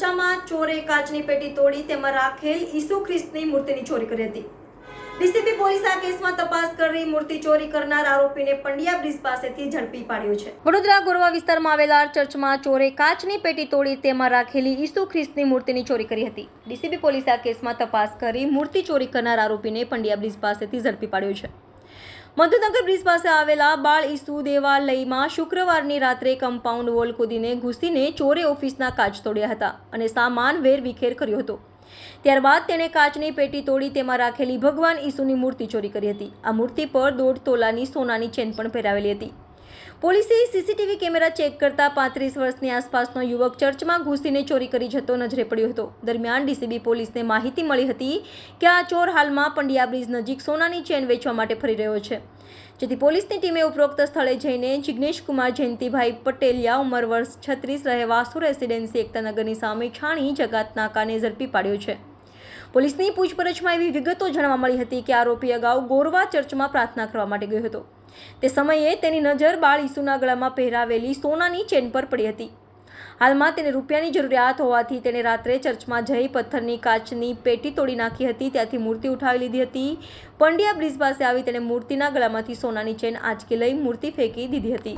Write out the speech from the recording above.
ચોરે કાચની પેટી તોડી તેમાં રાખેલ ઈસુ ખ્રિસ્તની મૂર્તિની ચોરી કરી હતી. ડીસીપી પોલીસ આ કેસમાં તપાસ કરી મૂર્તિ ચોરી કરનાર આરોપીને પંડ્યા બ્રિજ પાસેથી ઝડપી પાડ્યો છે. વડોદરા ગોરવા વિસ્તારમાં આવેલા ચર્ચમાં ચોરે કાચની પેટી તોડી તેમાં રાખેલી ઈસુ ખ્રિસ્તની મૂર્તિની ચોરી કરી હતી. ડીસીપી પોલીસ આ કેસમાં તપાસ કરી મૂર્તિ ચોરી કરનાર આરોપીને પંડ્યા બ્રિજ પાસેથી ઝડપી પાડ્યો છે. મધુનગર બ્રિજ પાસે આવેલા બાળ ઈસુ દેવાલયમાં શુક્રવારની રાત્રે કમ્પાઉન્ડ વોલ કૂદીને ઘૂસીને ચોરે ઓફિસના કાચ તોડ્યા હતા અને સામાન વેરવિખેર કર્યો હતો. ત્યારબાદ તેણે કાચની પેટી તોડી તેમાં રાખેલી ભગવાન ઈસુની મૂર્તિ ચોરી કરી હતી. આ મૂર્તિ પર દોઢ તોલાની સોનાની ચેન પણ પહેરાવેલી હતી. પોલીસે સીસીટીવી કેમેરા ચેક કરતા પાંત્રીસ વર્ષની આસપાસનો યુવક ચર્ચમાં ઘૂસીને ચોરી કરી જતો નજરે પડ્યો હતો. દરમિયાન ડીસીબી પોલીસને માહિતી મળી હતી કે આ ચોર હાલમાં પંડિયા બ્રિજ નજીક સોનાની ચેન વેચવા માટે ફરી રહ્યો છે. જેથી પોલીસની ટીમે ઉપરોક્ત સ્થળે જઈને જિગ્નેશ કુમાર જયંતિભાઈ પટેલિયા, ઉંમર વર્ષ છત્રીસ રહે વાસુ રેસિડેન્સી એકતાનગરની સામે છાણી જગાત નાકાને ઝડપી પાડ્યો છે. પોલીસની પૂછપરછમાં એવી વિગતો જાણવા મળી હતી કે આરોપી અગાઉ ગોરવા ચર્ચમાં પ્રાર્થના કરવા માટે ગયો હતો. તે સમયે તેની નજર બાળ ઈસુના ગળામાં પહેરાવેલી સોનાની ચેન પર પડી હતી. હાલમાં તેને રૂપિયાની જરૂરિયાત હોવાથી તેણે રાત્રે ચર્ચમાં જઈ પથ્થરની કાચની પેટી તોડી નાખી હતી, ત્યાંથી મૂર્તિ ઉઠાવી લીધી હતી. પંડ્યા બ્રિજ પાસે આવી તેણે મૂર્તિના ગળામાંથી સોનાની ચેન આંચકી લઈ મૂર્તિ ફેંકી દીધી હતી.